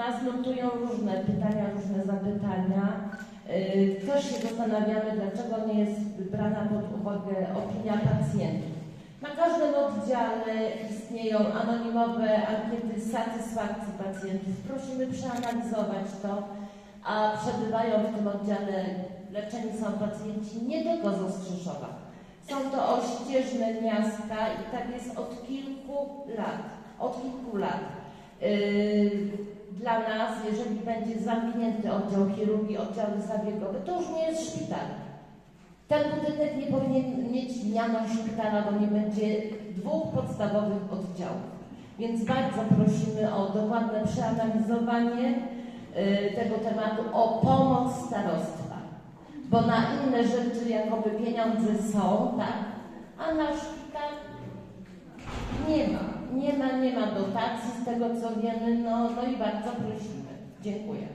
nas nurtują różne pytania, różne zapytania. Yy, Też się zastanawiamy, dlaczego nie jest brana pod uwagę opinia pacjentów. Na każdym oddziale istnieją anonimowe ankiety satysfakcji pacjentów. Prosimy przeanalizować to, a przebywają w tym oddziale leczeni są pacjenci nie tylko z Ostrzyszowa. Są to ościeżne miasta i tak jest od kilku lat. Od kilku lat. Yy, nas, jeżeli będzie zamknięty oddział chirurgii, oddziały zabiegowe, to już nie jest szpital. Ten budynek nie powinien mieć miano szpitala, bo nie będzie dwóch podstawowych oddziałów. Więc bardzo prosimy o dokładne przeanalizowanie y, tego tematu, o pomoc starostwa. Bo na inne rzeczy jakoby pieniądze są, tak? A na szpital nie ma. Nie ma, z tego co wiemy, no, no i bardzo prosimy. Dziękuję.